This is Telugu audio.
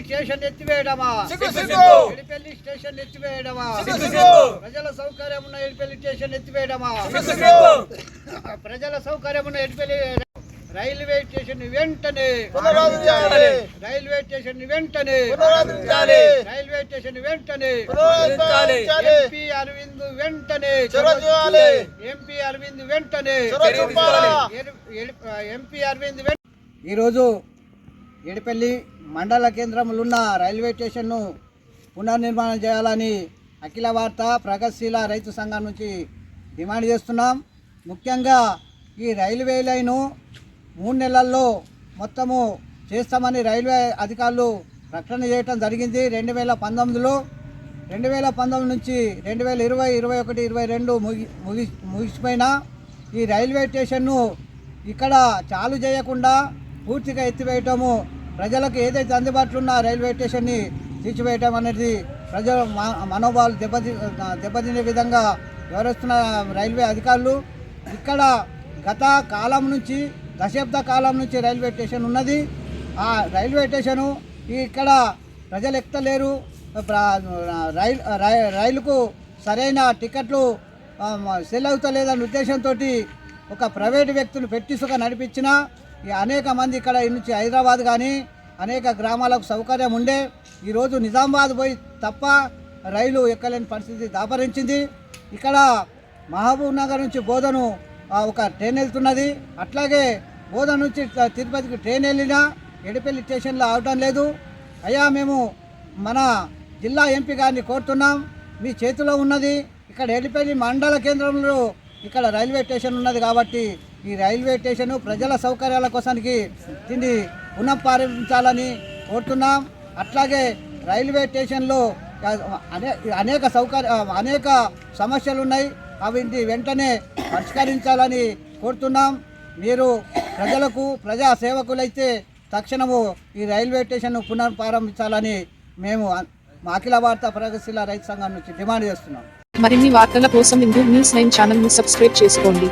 స్టేషన్ ఎత్తివేయడమా? ఎడిపెల్లి స్టేషన్ ఎత్తివేయడమా? ప్రజల సౌకర్యం ఉన్న ఎడిపెల్లి స్టేషన్ ఎత్తివేయడమా? ప్రజల సౌకర్యం ఉన్న ఎడిపెల్లి రైల్వే స్టేషన్ వెంటనే పునరుద్ధరించాలి రైల్వే స్టేషన్ వెంటనే పునరుద్ధరించాలి రైల్వే స్టేషన్ వెంటనే పునరుద్ధరించాలి ఎంపీ అరవింద్ వెంటనే ఎంపీ అరవింద్ వెంటనే ఎంపీ అరవింద్ ఈరోజు ఎడిపల్లి మండల కేంద్రంలో ఉన్న రైల్వే స్టేషన్ను పునర్నిర్మాణం చేయాలని అఖిల వార్త ప్రగతిశీల రైతు సంఘం నుంచి డిమాండ్ చేస్తున్నాం. ముఖ్యంగా ఈ రైల్వే లైను మూడు నెలల్లో మొత్తము చేస్తామని రైల్వే అధికారులు ప్రకటన చేయటం జరిగింది. రెండు వేల పంతొమ్మిదిలో రెండు వేల పంతొమ్మిది నుంచి రెండు వేల ఇరవై ఇరవై ఒకటి ఇరవై రెండు ముగి ముగి ముగిసిపోయిన ఈ రైల్వే స్టేషన్ను ఇక్కడ చాలు చేయకుండా పూర్తిగా ఎత్తివేయటము ప్రజలకు ఏదైతే అందుబాటులో ఉన్న రైల్వే స్టేషన్ని తీర్చివేయటం అనేది ప్రజల మనోభావాలు దెబ్బతి దెబ్బతినే విధంగా వ్యవహరిస్తున్న రైల్వే అధికారులు. ఇక్కడ గత కాలం నుంచి దశాబ్ద కాలం నుంచి రైల్వే స్టేషన్ ఉన్నది. ఆ రైల్వే స్టేషను ఇక్కడ ప్రజలు ఎక్కలేరు. రైల్ రై- రైలుకు సరైన టికెట్లు సెల్ అవుతలేదన్న ఉద్దేశంతో ఒక ప్రైవేటు వ్యక్తులు పెట్టిసుగా నడిపించిన అనేక మంది ఇక్కడ నుంచి హైదరాబాద్ కానీ అనేక గ్రామాలకు సౌకర్యం ఉండే ఈరోజు నిజామాబాద్ పోయి తప్ప రైలు ఎక్కలేని పరిస్థితి దాపరించింది. ఇక్కడ మహబూబ్ నగర్ నుంచి బోధను ఒక ట్రైన్ వెళ్తున్నది. అట్లాగే బోధన నుంచి తిరుపతికి ట్రైన్ వెళ్ళినా ఎడిపల్లి స్టేషన్లో అవటం లేదు. అయ్యా మేము మన జిల్లా ఎంపీ గారిని కోరుతున్నాం. మీ చేతిలో ఉన్నది. ఇక్కడ ఎడిపల్లి మండల కేంద్రంలో ఇక్కడ రైల్వే స్టేషన్ ఉన్నది కాబట్టి ఈ రైల్వే స్టేషన్ ప్రజల సౌకర్యాల కోసానికి దీన్ని పునఃపారించాలని కోరుతున్నాం. అట్లాగే రైల్వే స్టేషన్లో అనే అనేక సౌకర్య అనేక సమస్యలు ఉన్నాయి అవి వెంటనే పరిష్కరించాలని కోరుతున్నాం. మీరు ప్రజలకు ప్రజా సేవకులైతే తక్షణము ఈ రైల్వే స్టేషన్ను పునఃప్రారంభించాలని మేము అఖిల భారత ప్రగతిశీల రైతు సంఘం నుంచి డిమాండ్ చేస్తున్నాం. మరిన్ని వార్తల కోసం ఇందు న్యూస్ నైన్ ఛానల్ను సబ్స్క్రైబ్ చేసుకోండి.